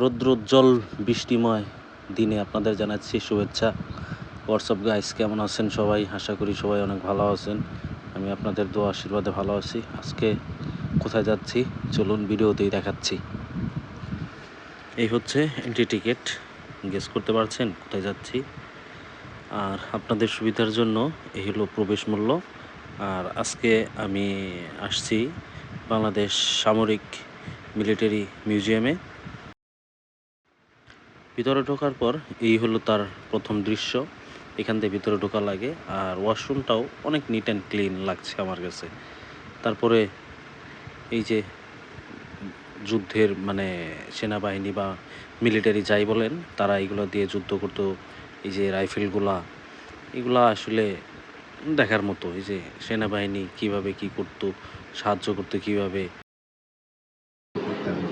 রৌদ্রোজ্জ্বল বৃষ্টিময় দিনে আপনাদের জানাচ্ছি শুভেচ্ছা। হোয়াটসঅ্যাপ গাইস কেমন আছেন সবাই? আশা করি সবাই অনেক ভালো আছেন। আমি আপনাদের দোয়া আশীর্বাদে ভালো আছি। আজকে কোথায় যাচ্ছি? চলুন ভিডিওতেই দেখাচ্ছি। এই হচ্ছে এন্ট্রি টিকিট গেস করতে পারছেন কোথায় যাচ্ছি। আর আপনাদের সুবিধার জন্য এই হলো প্রবেশ মূল্য। আর আজকে আমি আসছি বাংলাদেশ সামরিক মিলিটারি মিউজিয়ামে। ভিতরে ঢোকার পর এই হলো তার প্রথম দৃশ্য। এখান থেকে ভিতরে ঢোকা লাগে আর ওয়াশরুমটাও অনেক নিট অ্যান্ড ক্লিন লাগছে আমার কাছে। তারপরে এই যে যুদ্ধের মানে সেনাবাহিনী বা মিলিটারি যাই বলেন, তারা এগুলো দিয়ে যুদ্ধ করতো। এই যে রাইফেলগুলা, এগুলা আসলে দেখার মতো। এই যে সেনাবাহিনী কীভাবে কি করতো, সাহায্য করতো কীভাবে করতে হবে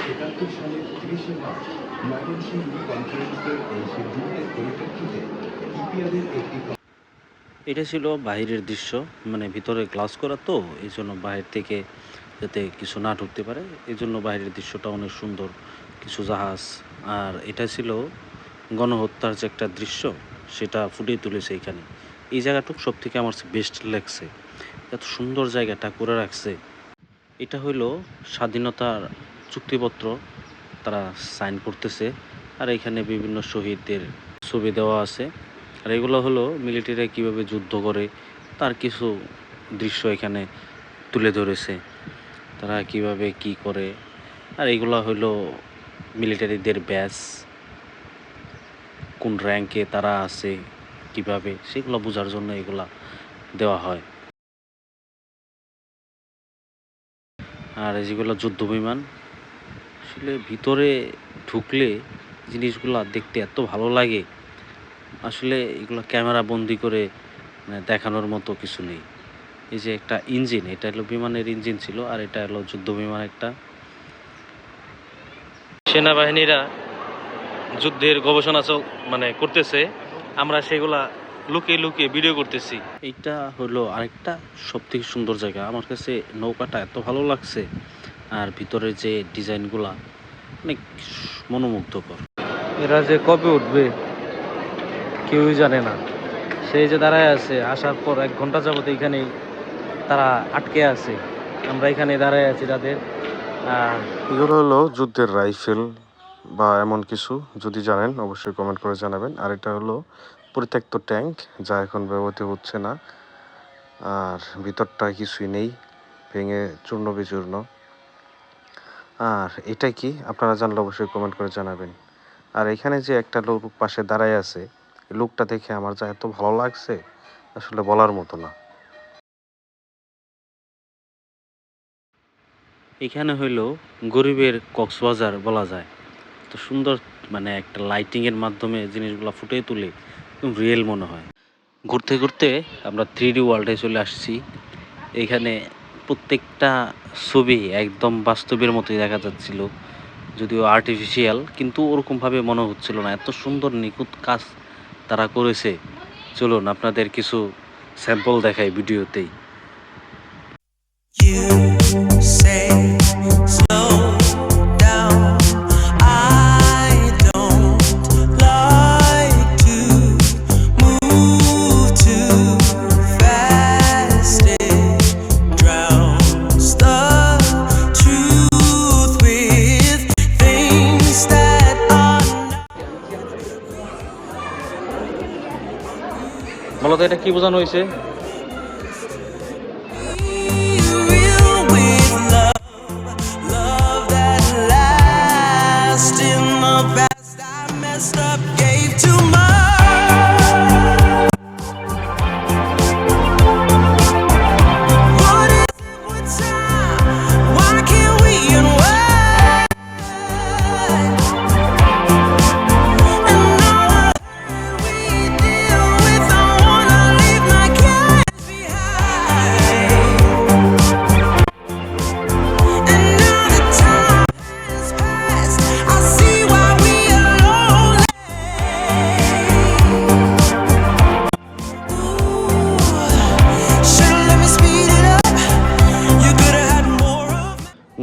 একাত্তর সালের তিরিশে মার্চ ময়মনসিংহ কনফারেন্সের এই সিদ্ধান্তের পরিপ্রেক্ষিতে ইপিআরের একটি এটা ছিল বাইরের দৃশ্য মানে ভিতরে গ্লাস করা তো, এই জন্য বাইরে থেকে যাতে কিছু না ঢুকতে পারে। এই জন্য বাইরের দৃশ্যটা অনেক সুন্দর, কিছু জাহাজ। আর এটা ছিল গণহত্যার যে একটা দৃশ্য, সেটা ফুটিয়ে তুলেছে এখানে এই জায়গাটুক সব থেকে আমার বেস্ট লাগছে। এত সুন্দর জায়গাটা করে রাখছে। এটা হইল স্বাধীনতার চুক্তিপত্র তারা সাইন করতেছে। আর এখানে বিভিন্ন শহীদদের ছবি দেওয়া আছে। আর এগুলো হলো মিলিটারিরা কীভাবে যুদ্ধ করে, তার কিছু দৃশ্য এখানে তুলে ধরেছে। তারা কীভাবে কি করে, আর এগুলো হলো মিলিটারিদের ব্যাচ, কোন র্যাঙ্কে তারা আছে, কীভাবে, সেগুলো বোঝার জন্য এগুলা দেওয়া হয়। আর যেগুলো যুদ্ধ বিমান আসলে ভিতরে ঢুকলে জিনিসগুলো দেখতে এত ভালো লাগে। আসলে এগুলো ক্যামেরা বন্দি করে মানে দেখানোর মতো কিছু নেই। এই যে একটা ইঞ্জিন, এটা হলো বিমানের ইঞ্জিন ছিল আর এটা হলো যুদ্ধ বিমান একটা। সেনাবাহিনীরা যুদ্ধের গবেষণা মানে করতেছে। আমরা সেগুলা লুকিয়ে লুকিয়ে ভিডিও করতেছি। এইটা হলো আরেকটা সবথেকে সুন্দর জায়গা। আমার কাছে নৌকাটা এত ভালো লাগছে। আর ভিতরের যে ডিজাইনগুলা অনেক মনোমুগ্ধকর। এরা যে কবে উঠবে কেউই জানে না। সেই যে দাঁড়ায় আছে আসার পর এক ঘণ্টা যাবত এখানেই তারা আটকে আছে। আমরা এখানে দাঁড়ায় আছি তাদের। এগুলো হলো যুদ্ধের রাইফেল বা এমন কিছু। যদি জানেন অবশ্যই কমেন্ট করে জানাবেন। আর এটা হলো পরিত্যক্ত ট্যাঙ্ক যা এখন ব্যবহৃত হচ্ছে না। আর ভিতরটা কিছুই নেই ভেঙে চূর্ণ বিচূর্ণ আর এটা কি? আপনারা জানলে অবশ্যই কমেন্ট করে জানাবেন। আর এখানে যে একটা লোক পাশে দাঁড়ায় আছে লোকটা দেখে আমার যা এত ভালো লাগছে, আসলে বলার মতো না। এখানে হইল গরিবের কক্সবাজার বলা যায়। তো সুন্দর মানে একটা লাইটিংয়ের মাধ্যমে জিনিসগুলো ফুটিয়ে তুলে একদম রিয়েল মনে হয়। ঘুরতে ঘুরতে আমরা থ্রি ডি ওয়ার্ল্ডে চলে আসছি। এখানে প্রত্যেকটা ছবি একদম বাস্তবের মতোই দেখা যাচ্ছিল, যদিও আর্টিফিশিয়াল কিন্তু ওরকমভাবে মনে হচ্ছিল না। এত সুন্দর নিখুঁত কাজ তারা করেছে। চলুন আপনাদের কিছু স্যাম্পল দেখাই ভিডিওতেই। মূলত এটা কি বোঝানো হয়েছে?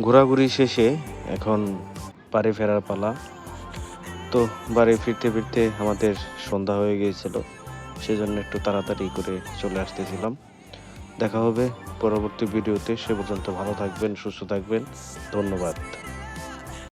ঘোরাঘুরি শেষে এখন বাড়ি ফেরার পালা। তো বাড়ি ফিরতে ফিরতে আমাদের সন্ধ্যা হয়ে গিয়েছিল, সেজন্য একটু তাড়াতাড়ি করে চলে আসতেছিলাম। দেখা হবে পরবর্তী ভিডিওতে, সে পর্যন্ত ভালো থাকবেন, সুস্থ থাকবেন। ধন্যবাদ।